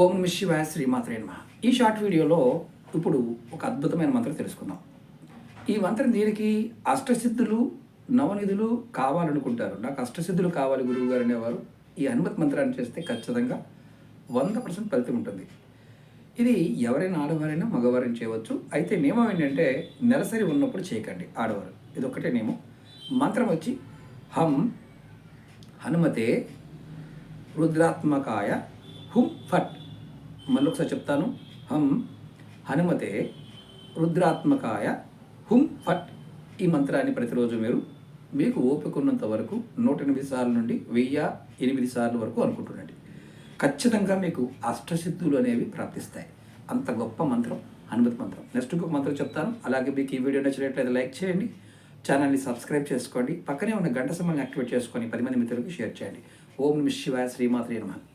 ఓం నమ శివాయ శ్రీమాత్రే నమ. ఈ షార్ట్ వీడియోలో ఇప్పుడు ఒక అద్భుతమైన మంత్రం తెలుసుకుందాం. ఈ మంత్రం దీనికి అష్టసిద్ధులు నవనిధులు కావాలనుకుంటారు. నాకు అష్టసిద్ధులు కావాలి గురువు గారు అనేవారు. ఈ హనుమత్ మంత్రాన్ని చేస్తే ఖచ్చితంగా వంద పర్సెంట్ ఫలితం ఉంటుంది. ఇది ఎవరైనా ఆడవారైనా మగవారైనా చేయవచ్చు. అయితే నియమం ఏంటంటే నెలసరి ఉన్నప్పుడు చేయకండి ఆడవారు. ఇది ఒకటే నియమం. మంత్రం వచ్చి హం హనుమతే రుద్రాత్మకాయ హుం ఫట్ మళ్ళీ ఒకసారి చెప్తాను. హం హనుమతే రుద్రాత్మకాయ హుం ఫట్ ఈ మంత్రాన్ని ప్రతిరోజు మీరు మీకు ఓపిక ఉన్నంత వరకు నూట ఎనిమిది సార్లు నుండి వెయ్యి ఎనిమిది సార్లు వరకు అనుకుంటుండండి. ఖచ్చితంగా మీకు అష్టసిద్ధులు అనేవి ప్రాప్తిస్తాయి. అంత గొప్ప మంత్రం హనుమతి మంత్రం. నెక్స్ట్ ఇంకొక మంత్రం చెప్తాను. అలాగే మీకు ఈ వీడియో నచ్చినట్లయితే లైక్ చేయండి. ఛానల్ని సబ్స్క్రైబ్ చేసుకోండి. పక్కనే ఉన్న గంట సమయాన్ని యాక్టివేట్ చేసుకొని పది మంది మిత్రులకు షేర్ చేయండి. ఓం నమ శివాయ శ్రీమాత్రి నమః.